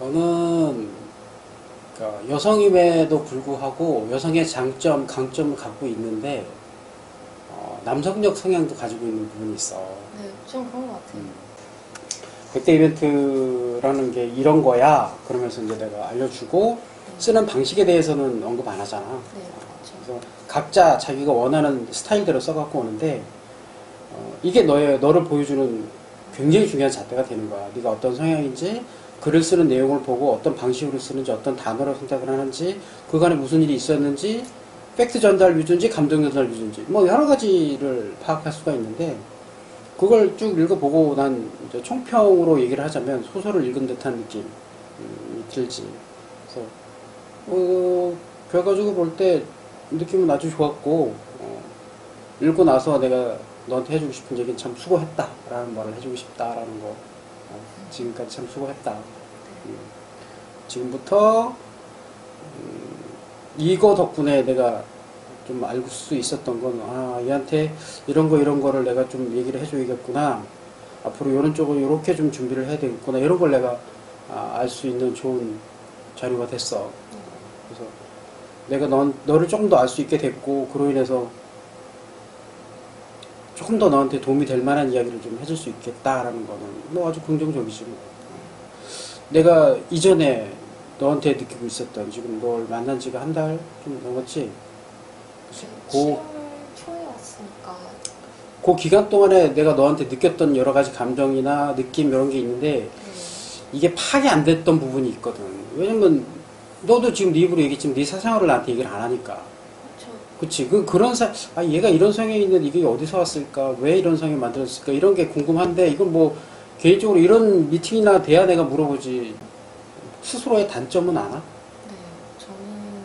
저는 그러니까 여성임에도 불구하고 여성의 장점, 강점을 갖고 있는데 어, 남성적 성향도 가지고 있는 부분이 있어. 네, 좀 그런 것 같아요. 음. 백대 이벤트라는 게 이런 거야. 그러면서 이제 내가 알려주고 쓰는 방식에 대해서는 언급 안 하잖아. 네, 그렇죠. 그래서 각자 자기가 원하는 스타일대로 써갖고 오는데 어, 이게 너의 너를 보여주는 굉장히 중요한 잣대가 되는 거야. 네가 어떤 성향인지 글을 쓰는 내용을 보고 어떤 방식으로 쓰는지 어떤 단어를 선택을 하는지 그간에 무슨 일이 있었는지 팩트 전달 위주인지 감정 전달 위주인지 뭐 여러 가지를 파악할 수가 있는데 그걸 쭉 읽어보고 난 총평으로 얘기를 하자면 소설을 읽은 듯한 느낌이 들지. 그래서 어, 결과적으로 볼 때 느낌은 아주 좋았고 어, 읽고 나서 내가 너한테 해주고 싶은 얘기는 참 수고했다 라는 말을 해주고 싶다라는 거 어, 지금까지 참 수고했다. 음, 지금부터 음, 이거 덕분에 내가 좀 알 수 있었던 건 아, 얘한테 이런 거 이런 거를 내가 좀 얘기를 해줘야겠구나. 앞으로 이런 쪽으로 이렇게 좀 준비를 해야 되겠구나. 이런 걸 내가 아, 알 수 있는 좋은 자료가 됐어. 그래서 내가 넌, 너를 조금 더 알 수 있게 됐고 그로 인해서 조금 더 너한테 도움이 될 만한 이야기를 좀 해줄 수 있겠다라는 거는 뭐 아주 긍정적이지 뭐. 내가 이전에 너한테 느끼고 있었던 지금 널 만난 지가 한 달 좀 넘었지? 네, 고, 7월 초에 왔으니까. 그 기간 동안에 내가 너한테 느꼈던 여러 가지 감정이나 느낌 이런 게 있는데 네, 이게 파악이 안 됐던 부분이 있거든. 왜냐면 너도 지금 네 입으로 얘기했지만 네 사생활을 나한테 얘기를 안 하니까 그치. 그, 그런 사, 아, 얘가 이런 성향이 있는데 이게 어디서 왔을까? 왜 이런 성향이 만들어졌을까? 이런 게 궁금한데, 이건 뭐, 개인적으로 이런 미팅이나 대화 내가 물어보지, 스스로의 단점은 아나? 네, 저는 음,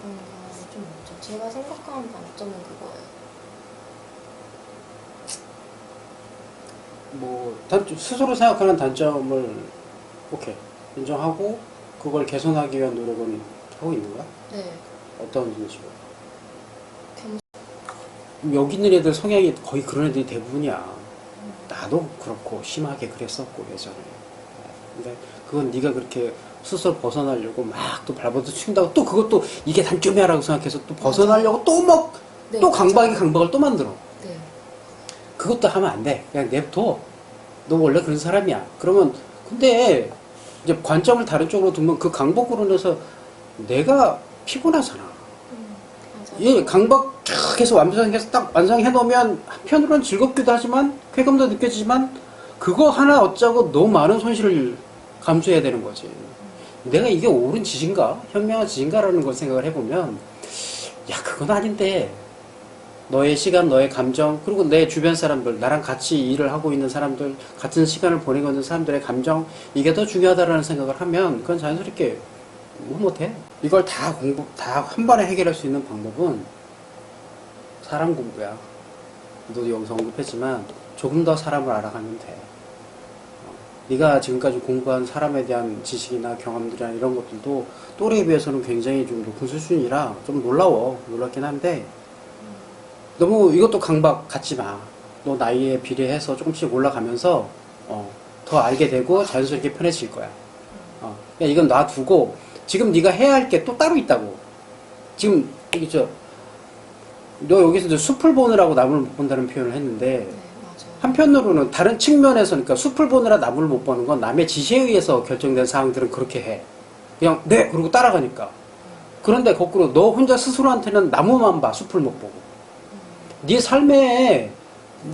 그런 거좀 없죠. 제가 생각하는 단점은 그거예요. 뭐, 단점, 스스로 생각하는 단점을, 오케이. 인정하고, 그걸 개선하기 위한 노력은 하고 있는 거야? 네, 어떤 식으로? 겸- 여기 있는 애들 성향이 거의 그런 애들이 대부분이야. 나도 그렇고 심하게 그랬었고 예전에. 근데 그건 네가 그렇게 스스로 벗어나려고 막 또 발버둥 친다고 또 그것도 이게 단점이야라고 생각해서 또 벗어나려고 또 막또 네, 강박이 강박을 또 만들어. 네, 그것도 하면 안 돼. 그냥 냅둬. 너 원래 그런 사람이야. 그러면 근데 이제 관점을 다른 쪽으로 두면 그 강박으로 인해서 내가 피곤하잖아. 예, 강박 쫙 해서 완성해서 딱 완성해 놓으면 한편으로는 즐겁기도 하지만 쾌감도 느껴지지만 그거 하나 어쩌고 너무 많은 손실을 감수해야 되는 거지. 내가 이게 옳은 지진가? 현명한 지진가라는 걸 생각을 해보면 야, 그건 아닌데 너의 시간, 너의 감정, 그리고 내 주변 사람들, 나랑 같이 일을 하고 있는 사람들, 같은 시간을 보내고 있는 사람들의 감정, 이게 더 중요하다라는 생각을 하면 그건 자연스럽게 뭐 못해. 이걸 다 공부, 다 한 번에 해결할 수 있는 방법은 사람 공부야. 너도 여기서 언급했지만 조금 더 사람을 알아가면 돼. 어, 네가 지금까지 공부한 사람에 대한 지식이나 경험들이나 이런 것들도 또래에 비해서는 굉장히 좀 높은 수준이라 좀 놀라워. 놀랍긴 한데 너무 이것도 강박 갖지 마. 너 나이에 비례해서 조금씩 올라가면서 어, 더 알게 되고 자연스럽게 편해질 거야. 어, 그냥 이건 놔두고 지금 네가 해야 할 게 또 따로 있다고. 지금 여기 저, 너 여기서 숲을 보느라고 나무를 못 본다는 표현을 했는데 네. 한편으로는 다른 측면에서 그러니까 숲을 보느라 나무를 못 보는 건 남의 지시에 의해서 결정된 사항들은 그렇게 해. 그냥 네 그러고 따라가니까. 그런데 거꾸로 너 혼자 스스로한테는 나무만 봐 숲을 못 보고. 네 삶에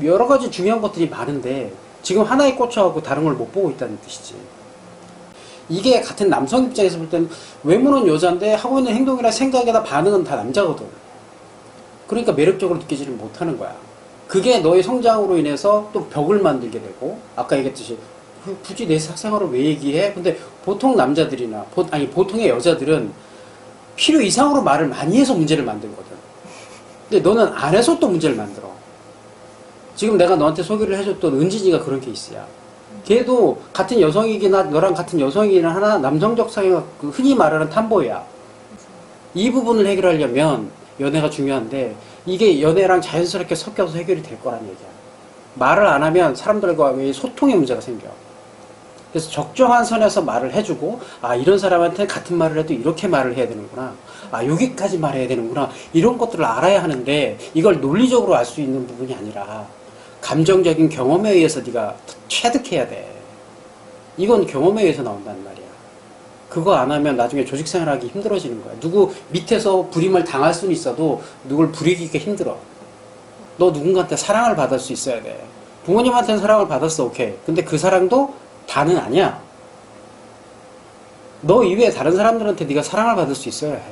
여러 가지 중요한 것들이 많은데 지금 하나에 꽂혀갖고 다른 걸 못 보고 있다는 뜻이지. 이게 같은 남성 입장에서 볼 때는 외모는 여자인데 하고 있는 행동이나 생각이나 반응은 다 남자거든. 그러니까 매력적으로 느끼지를 못하는 거야. 그게 너의 성장으로 인해서 또 벽을 만들게 되고 아까 얘기했듯이 그 굳이 내 사생활을 왜 얘기해? 근데 보통 남자들이나 보- 아니 보통의 여자들은 필요 이상으로 말을 많이 해서 문제를 만들거든. 근데 너는 안 해서 또 문제를 만들어. 지금 내가 너한테 소개를 해줬던 은진이가 그런 케이스야. 걔도 같은 여성이기나 너랑 같은 여성이기나 하나 남성적 성향 그 흔히 말하는 탐보야. 이 부분을 해결하려면 연애가 중요한데 이게 연애랑 자연스럽게 섞여서 해결이 될 거란 얘기야. 말을 안 하면 사람들과 왜 소통의 문제가 생겨. 그래서 적정한 선에서 말을 해주고 아 이런 사람한테 같은 말을 해도 이렇게 말을 해야 되는구나 아 여기까지 말해야 되는구나 이런 것들을 알아야 하는데 이걸 논리적으로 알 수 있는 부분이 아니라 감정적인 경험에 의해서 네가 체득해야 돼. 이건 경험에 의해서 나온단 말이야. 그거 안 하면 나중에 조직 생활하기 힘들어지는 거야. 누구 밑에서 불임을 당할 수는 있어도 누굴 부리기가 힘들어. 너 누군가한테 사랑을 받을 수 있어야 돼. 부모님한테는 사랑을 받았어. 오케이. 근데 그 사랑도 다는 아니야. 너 이외에 다른 사람들한테 네가 사랑을 받을 수 있어야 해.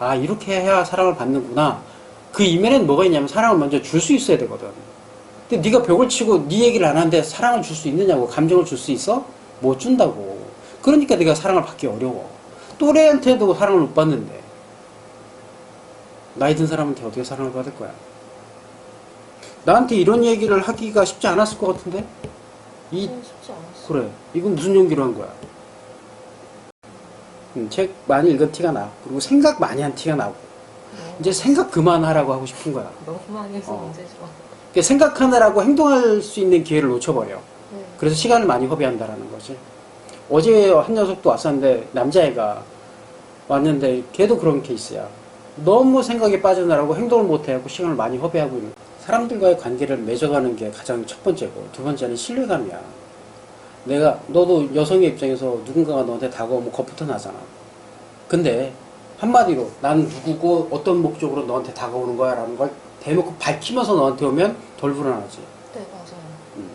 아 이렇게 해야 사랑을 받는구나. 그 이면엔 뭐가 있냐면 사랑을 먼저 줄 수 있어야 되거든. 근데 네가 벽을 치고 네 얘기를 안 하는데 사랑을 줄 수 있느냐고 감정을 줄 수 있어? 못 준다고. 그러니까 네가 사랑을 받기 어려워. 또래한테도 사랑을 못 받는데 나이 든 사람한테 어떻게 사랑을 받을 거야? 나한테 이런 얘기를 하기가 쉽지 않았을 것 같은데? 이 않았어요. 그래. 이건 무슨 용기로 한 거야? 음, 책 많이 읽은 티가 나. 그리고 생각 많이 한 티가 나고. 너무, 이제 생각 그만하라고 하고 싶은 거야. 너무 많이 해서 어. 문제죠. 그러니까 생각하느라고 행동할 수 있는 기회를 놓쳐버려. 네. 그래서 시간을 많이 허비한다라는 거지. 어제 한 녀석도 왔었는데, 남자애가 왔는데, 걔도 그런 케이스야. 너무 생각에 빠져나라고 행동을 못해갖고 시간을 많이 허비하고 있는. 사람들과의 관계를 맺어가는 게 가장 첫 번째고, 두 번째는 신뢰감이야. 내가, 너도 여성의 입장에서 누군가가 너한테 다가오면 겁부터 나잖아. 근데, 한마디로, 난 누구고 어떤 목적으로 너한테 다가오는 거야 라는 걸 대놓고 밝히면서 너한테 오면 덜 불안하지. 네, 맞아요.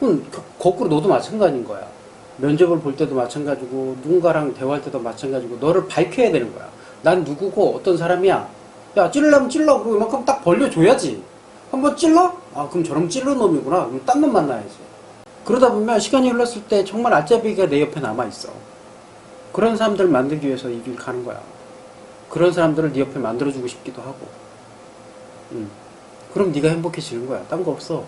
그럼 거- 거꾸로 너도 마찬가지인 거야. 면접을 볼 때도 마찬가지고 누군가랑 대화할 때도 마찬가지고 너를 밝혀야 되는 거야. 난 누구고 어떤 사람이야. 야 찔러면 찔러 그리고 이만큼 딱 벌려줘야지. 한번 찔러? 아 그럼 저럼 찔러 놈이구나. 그럼 딴 놈 만나야지. 그러다 보면 시간이 흘렀을 때 정말 알짜배기가 내 옆에 남아 있어. 그런 사람들을 만들기 위해서 이 길 가는 거야. 그런 사람들을 네 옆에 만들어주고 싶기도 하고. 음. 그럼 네가 행복해지는 거야. 딴 거 없어.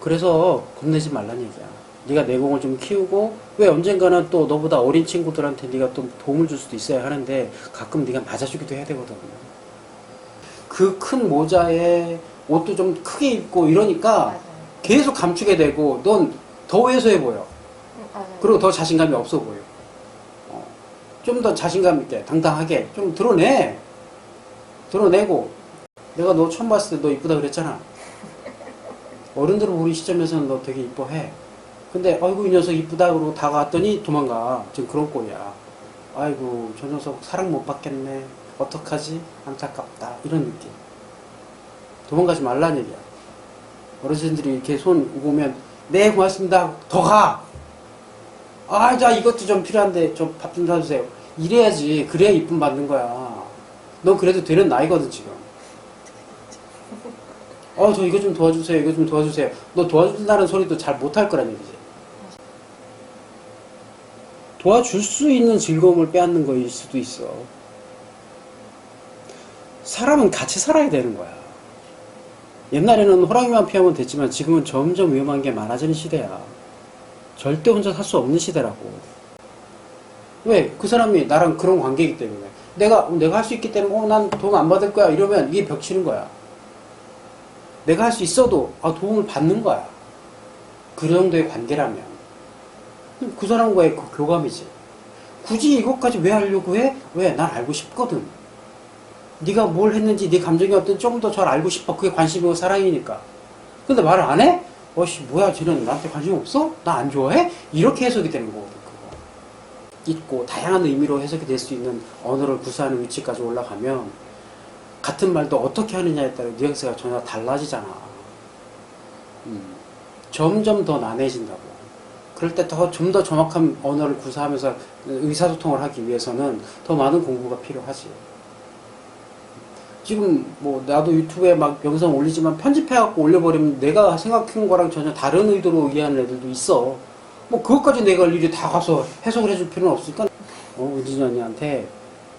그래서 겁내지 말란 얘기야. 네가 내공을 좀 키우고 왜 언젠가는 또 너보다 어린 친구들한테 네가 또 도움을 줄 수도 있어야 하는데 가끔 네가 맞아주기도 해야 되거든. 그 큰 모자에 옷도 좀 크게 입고 이러니까. 계속 감추게 되고 넌더 왜소해 보여. 그리고 더 자신감이 없어 보여. 좀더 자신감 있게 당당하게 좀 드러내. 드러내고 내가 너 처음 봤을 때 너 이쁘다 그랬잖아. 어른들을 보는 시점에서는 너 되게 이뻐해. 근데 아이고 이 녀석 이쁘다 그러고 다가왔더니 도망가. 지금 그런 꼴이야. 아이고 저 녀석 사랑 못 받겠네. 어떡하지? 안타깝다. 이런 느낌. 도망가지 말란 얘기야. 어르신들이 이렇게 손 우고면 네 고맙습니다. 더 가. 아, 자 이것도 좀 필요한데 좀 밥 좀 사주세요. 이래야지. 그래야 이쁨 받는 거야. 너 그래도 되는 나이거든 지금. 어, 저 이거 좀 도와주세요. 이거 좀 도와주세요. 너 도와준다는 소리도 잘 못할 거란 얘기지. 도와줄 수 있는 즐거움을 빼앗는 거일 수도 있어. 사람은 같이 살아야 되는 거야. 옛날에는 호랑이만 피하면 됐지만 지금은 점점 위험한 게 많아지는 시대야. 절대 혼자 살 수 없는 시대라고. 왜? 그 사람이 나랑 그런 관계이기 때문에. 내가, 내가 할 수 있기 때문에, 어, 난 도움 안 받을 거야. 이러면 이게 벽치는 거야. 내가 할 수 있어도, 아, 도움을 받는 거야. 그 정도의 관계라면. 그 사람과의 그 교감이지. 굳이 이것까지 왜 하려고 해? 왜? 난 알고 싶거든. 네가 뭘 했는지, 네 감정이 어떤 좀더잘 알고 싶어. 그게 관심이고 사랑이니까. 근데 말을 안 해? 어씨, 뭐야, 쟤는 나한테 관심 없어? 나 안 좋아해? 이렇게 해석이 되는 그거. 있고, 다양한 의미로 해석이 될 수 있는 언어를 구사하는 위치까지 올라가면, 같은 말도 어떻게 하느냐에 따라 뉘앙스가 전혀 달라지잖아. 음, 점점 더 난해진다고. 그럴 때 더 좀 더 정확한 언어를 구사하면서 의사소통을 하기 위해서는 더 많은 공부가 필요하지. 지금 뭐 나도 유튜브에 막 영상 올리지만 편집해갖고 올려버리면 내가 생각한 거랑 전혀 다른 의도로 이해하는 애들도 있어. 뭐 그것까지 내가 일일이 다 가서 해석을 해줄 필요는 없으니까 어, 은진이 언니한테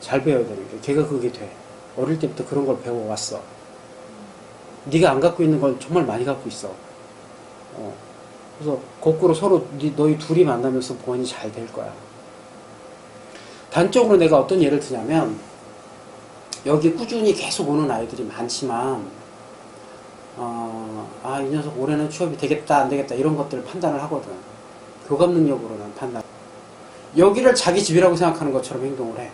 잘 배워야 되는 게 걔가 그게 돼. 어릴 때부터 그런 걸 배워왔어. 네가 안 갖고 있는 건 정말 많이 갖고 있어. 어. 그래서 거꾸로 서로 네- 너희 둘이 만나면서 보완이 잘 될 거야. 단적으로 내가 어떤 예를 드냐면 여기 꾸준히 계속 오는 아이들이 많지만 어, 아, 이 녀석 올해는 취업이 되겠다, 안 되겠다, 이런 것들을 판단을 하거든. 교감 능력으로는 판단. 여기를 자기 집이라고 생각하는 것처럼 행동을 해.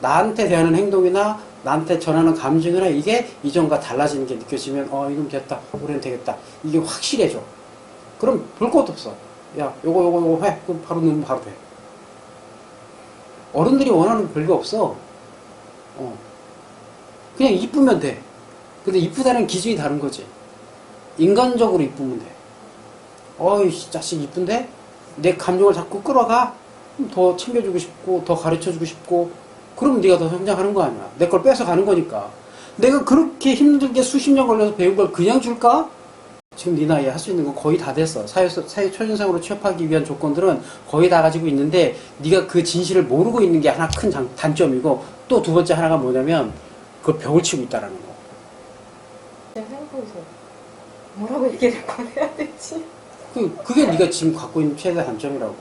나한테 대하는 행동이나 나한테 전하는 감정이나 이게 이전과 달라지는 게 느껴지면 어 이놈 됐다. 올해는 되겠다. 이게 확실해져. 그럼 볼 것도 없어. 야 요거 요거 요거 해. 그럼 바로 넣으면 바로 돼. 어른들이 원하는 별게 없어. 어. 그냥 이쁘면 돼. 근데 이쁘다는 기준이 다른 거지. 인간적으로 이쁘면 돼 어이 자식 이쁜데? 내 감정을 자꾸 끌어가? 더 챙겨주고 싶고 더 가르쳐주고 싶고 그럼 네가 더 성장하는 거 아니야? 내 걸 뺏어 가는 거니까. 내가 그렇게 힘들게 수십 년 걸려서 배운 걸 그냥 줄까? 지금 네 나이에 할 수 있는 건 거의 다 됐어. 사회, 사회 초년생으로 취업하기 위한 조건들은 거의 다 가지고 있는데 네가 그 진실을 모르고 있는 게 하나 큰 장- 단점이고 또 두 번째 하나가 뭐냐면 그걸 벽을 치고 있다라는 거. 지금 생각해서 뭐라고 얘기를 꺼내야 되지? 그, 그게 네가 지금 갖고 있는 최대 단점이라고.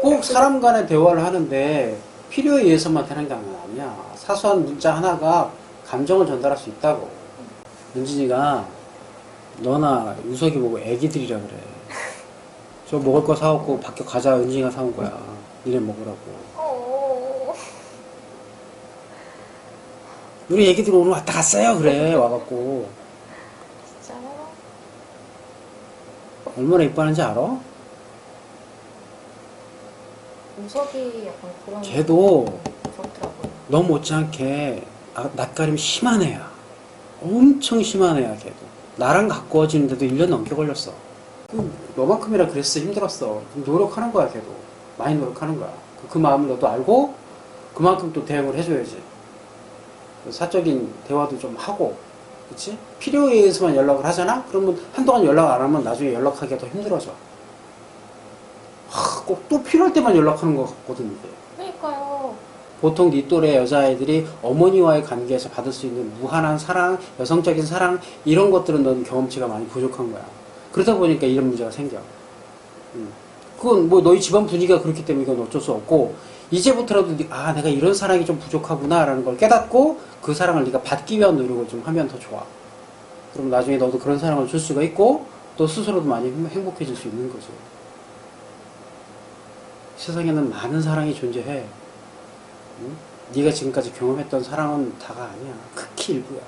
꼭 사람 간의 대화를 하는데 필요에 의해서만 되는 게 아니야. 사소한 문자 하나가 감정을 전달할 수 있다고. 윤진이가 너나 유석이 보고 애기들이라 그래. 저 먹을 거 사왔고 밖에 과자 은진이가 사온 거야. 니네 먹으라고. 어. 우리 애기들 오늘 왔다 갔어요. 그래. 와갖고. 진짜요? 얼마나 이뻐하는지 알아? 우석이 약간 그런 걔도 그렇더라고요. 너 못지않게 아, 낯가림 심한 애야. 엄청 심한 애야, 걔도. 나랑 가까워지는데도 1년 넘게 걸렸어. 그, 너만큼이나 그랬어, 힘들었어. 좀 노력하는 거야, 걔도. 많이 노력하는 거야. 그, 그 마음을 너도 알고, 그만큼 또 대응을 해줘야지. 그 사적인 대화도 좀 하고, 그치? 필요에 의해서만 연락을 하잖아? 그러면 한동안 연락 안 하면 나중에 연락하기가 더 힘들어져. 꼭또 필요할 때만 연락하는 것 같거든. 그러니까요. 보통 네 또래 여자아이들이 어머니와의 관계에서 받을 수 있는 무한한 사랑, 여성적인 사랑 이런 것들은 넌 경험치가 많이 부족한 거야. 그러다 보니까 이런 문제가 생겨. 음. 그건 뭐 너희 집안 분위기가 그렇기 때문에 이건 어쩔 수 없고 이제부터라도 네- 아 내가 이런 사랑이 좀 부족하구나라는 걸 깨닫고 그 사랑을 네가 받기 위한 노력을 좀 하면 더 좋아. 그럼 나중에 너도 그런 사랑을 줄 수가 있고 또 스스로도 많이 행- 행복해질 수 있는 거죠. 세상에는 많은 사랑이 존재해. 응? 네가 지금까지 경험했던 사랑은 다가 아니야. 극히 일부야.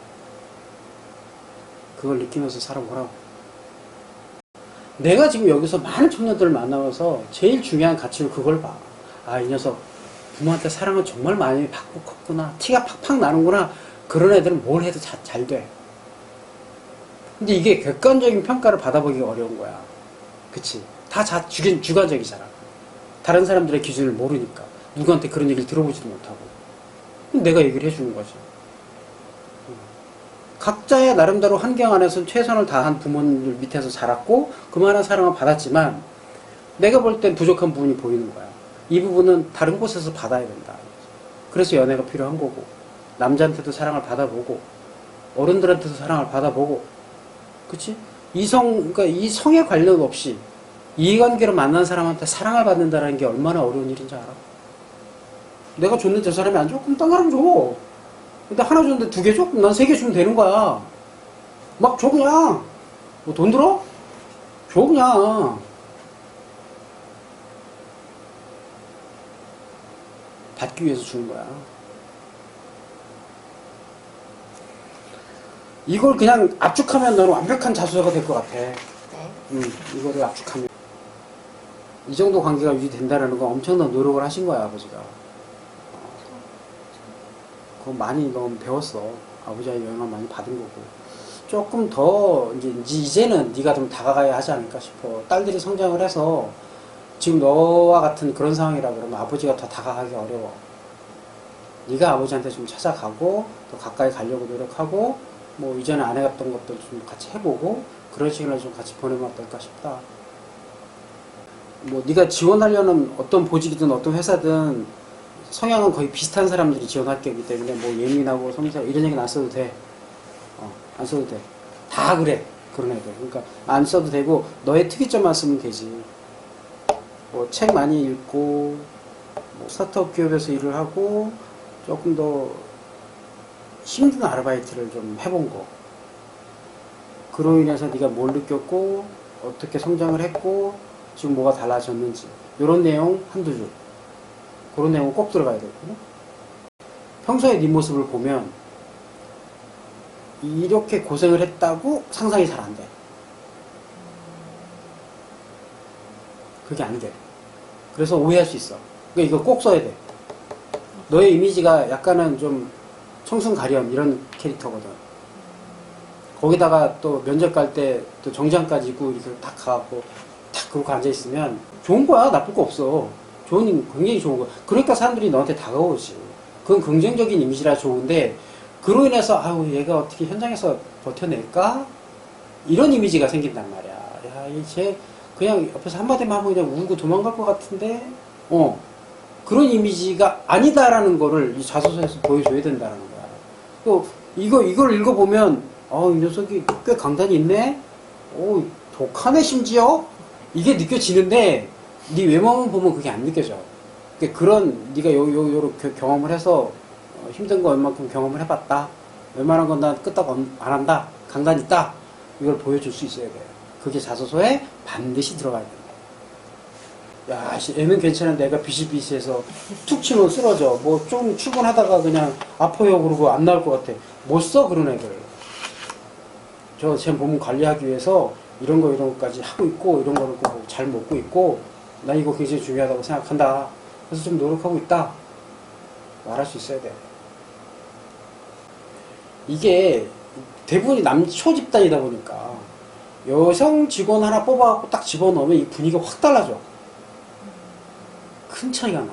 그걸 느끼면서 살아보라고. 내가 지금 여기서 많은 청년들을 만나면서 제일 중요한 가치는 그걸 봐. 아, 이 녀석 부모한테 사랑을 정말 많이 받고 컸구나. 티가 팍팍 나는구나. 그런 애들은 뭘 해도 자- 잘 돼. 근데 이게 객관적인 평가를 받아보기가 어려운 거야. 그치? 다 자, 주관, 주관적이잖아. 다른 사람들의 기준을 모르니까. 누구한테 그런 얘기를 들어보지도 못하고. 내가 얘기를 해주는 거지. 음. 각자의 나름대로 환경 안에서 최선을 다한 부모님들 밑에서 자랐고, 그만한 사랑을 받았지만, 내가 볼 땐 부족한 부분이 보이는 거야. 이 부분은 다른 곳에서 받아야 된다. 그래서 연애가 필요한 거고, 남자한테도 사랑을 받아보고, 어른들한테도 사랑을 받아보고, 그치? 이성, 그러니까 이 성에 관련 없이 이해관계로 만난 사람한테 사랑을 받는다는 게 얼마나 어려운 일인지 알아? 내가 줬는데 저 사람이 안 줘? 그럼 딴 사람 줘. 근데 하나 줬는데 두 개 줘? 그럼 난 세 개 주면 되는 거야. 막 줘, 그냥. 뭐 돈 들어? 줘, 그냥. 받기 위해서 주는 거야. 이걸 그냥 압축하면 너는 완벽한 자수서가 될 것 같아. 네. 음, 이거를 압축하면. 이 정도 관계가 유지된다는 건 엄청난 노력을 하신 거야, 아버지가. 어, 그거 많이 넌 배웠어. 아버지의 영향을 많이 받은 거고. 조금 더, 이제, 이제는 네가 좀 다가가야 하지 않을까 싶어. 딸들이 성장을 해서 지금 너와 같은 그런 상황이라 그러면 아버지가 더 다가가기 어려워. 네가 아버지한테 좀 찾아가고, 또 가까이 가려고 노력하고, 뭐 이전에 안 해갔던 것들 좀 같이 해보고, 그런 시간을 좀 같이 보내면 어떨까 싶다. 뭐 네가 지원하려는 어떤 보직이든 어떤 회사든 성향은 거의 비슷한 사람들이 지원할 거기 때문에 뭐 예민하고 섬세하고 이런 얘기는 안 써도 돼. 어, 안 써도 돼. 다 그래. 그런 애들. 그러니까 안 써도 되고 너의 특이점만 쓰면 되지. 뭐 책 많이 읽고 뭐 스타트업 기업에서 일을 하고 조금 더 힘든 아르바이트를 좀 해본 거. 그로 인해서 네가 뭘 느꼈고 어떻게 성장을 했고 지금 뭐가 달라졌는지 이런 내용 한두 줄 그런 내용 꼭 들어가야 되거든요. 평소에 네 모습을 보면 이렇게 고생을 했다고 상상이 잘 안 돼. 그게 안 돼. 그래서 오해할 수 있어. 그러니까 이거 꼭 써야 돼. 너의 이미지가 약간은 좀 청순 가련 이런 캐릭터거든. 거기다가 또 면접 갈 때 또 정장까지 입고 이렇게 딱 가갖고 탁 그러고 앉아 있으면 좋은 거야. 나쁠 거 없어. 좋은, 굉장히 좋은 거야. 그러니까 사람들이 너한테 다가오지. 그건 긍정적인 이미지라 좋은데 그로 인해서 아유 얘가 어떻게 현장에서 버텨낼까? 이런 이미지가 생긴단 말이야. 야, 이쟤 그냥 옆에서 한마디만 하고 그냥 울고 도망갈 것 같은데, 어. 그런 이미지가 아니다라는 거를 이 자소서에서 보여줘야 된다는 거야. 또, 이거, 이걸 읽어보면, 어, 이 녀석이 꽤 강단이 있네? 오, 독하네, 심지어? 이게 느껴지는데, 네 외모만 보면 그게 안 느껴져. 그러니까 그런, 네가 요, 요, 겨- 경험을 해서, 어, 힘든 거 얼만큼 경험을 해봤다. 웬만한 건 난 끄떡 안안 한다. 강단 있다. 이걸 보여줄 수 있어야 돼요. 그게 자소서에 반드시 들어가야 된다. 야, 씨, 애는 괜찮은데 애가 비실비실해서 툭 치면 쓰러져. 뭐 좀 출근하다가 그냥 아파요 그러고 안 나올 것 같아. 못 써 그런 애들. 저 제 몸 관리하기 위해서 이런 거 이런 거까지 하고 있고 이런 거를 꼭잘 먹고 있고 나 이거 굉장히 중요하다고 생각한다. 그래서 좀 노력하고 있다. 말할 수 있어야 돼. 이게 대부분이 남 초 집단이다 보니까 여성 직원 하나 뽑아갖고 딱 집어넣으면 이 분위기가 확 달라져. 큰 차이가 나.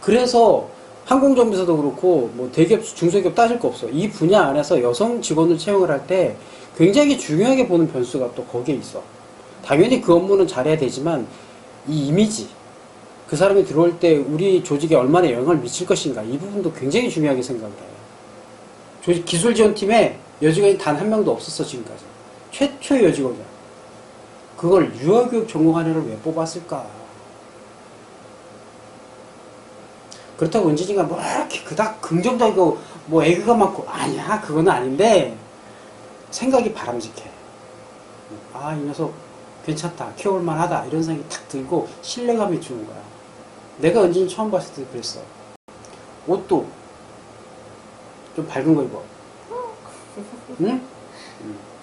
그래서 항공정비사도 그렇고 뭐 대기업, 중소기업 따질 거 없어. 이 분야 안에서 여성 직원을 채용을 할 때 굉장히 중요하게 보는 변수가 또 거기에 있어. 당연히 그 업무는 잘해야 되지만 이 이미지, 그 사람이 들어올 때 우리 조직에 얼마나 영향을 미칠 것인가 이 부분도 굉장히 중요하게 생각을 해요. 조직 기술 지원팀에 여직원이 단 한 명도 없었어 지금까지. 최초의 여직원이야. 그걸 유아교육 전공한 애를 왜 뽑았을까? 그렇다고 은진이가 뭐 이렇게 그닥 긍정적이고 뭐 애교가 많고 아니야 그건 아닌데 생각이 바람직해. 아 이 녀석 괜찮다 키워볼 만 하다 이런 생각이 탁 들고 신뢰감이 주는 거야. 내가 은진이 처음 봤을 때 그랬어. 옷도 좀 밝은 거 입어. 응? 응.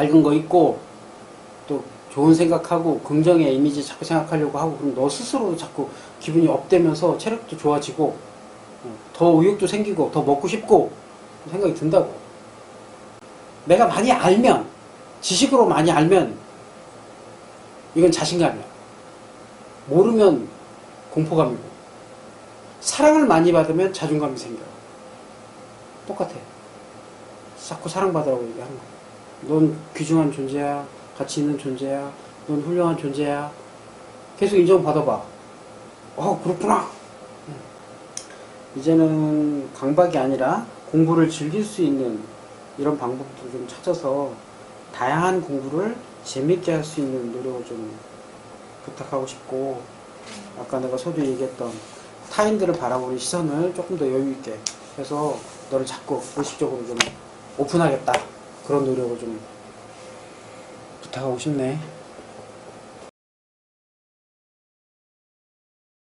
밝은 거 입고 또 좋은 생각하고 긍정의 이미지 자꾸 생각하려고 하고 그럼 너 스스로도 자꾸 기분이 업되면서 체력도 좋아지고 어, 더 의욕도 생기고 더 먹고 싶고 생각이 든다고. 내가 많이 알면 지식으로 많이 알면 이건 자신감이야. 모르면 공포감이고 사랑을 많이 받으면 자존감이 생겨. 똑같아. 자꾸 사랑받으라고 얘기하는 거야. 넌 귀중한 존재야. 가치 있는 존재야. 넌 훌륭한 존재야. 계속 인정받아봐. 어, 그렇구나. 음. 이제는 강박이 아니라 공부를 즐길 수 있는 이런 방법들을 좀 찾아서 다양한 공부를 재밌게 할 수 있는 노력을 좀 부탁하고 싶고 아까 내가 서두 얘기했던 타인들을 바라보는 시선을 조금 더 여유 있게 해서 너를 자꾸 의식적으로 좀 오픈하겠다 그런 노력을 좀 부탁하고 싶네.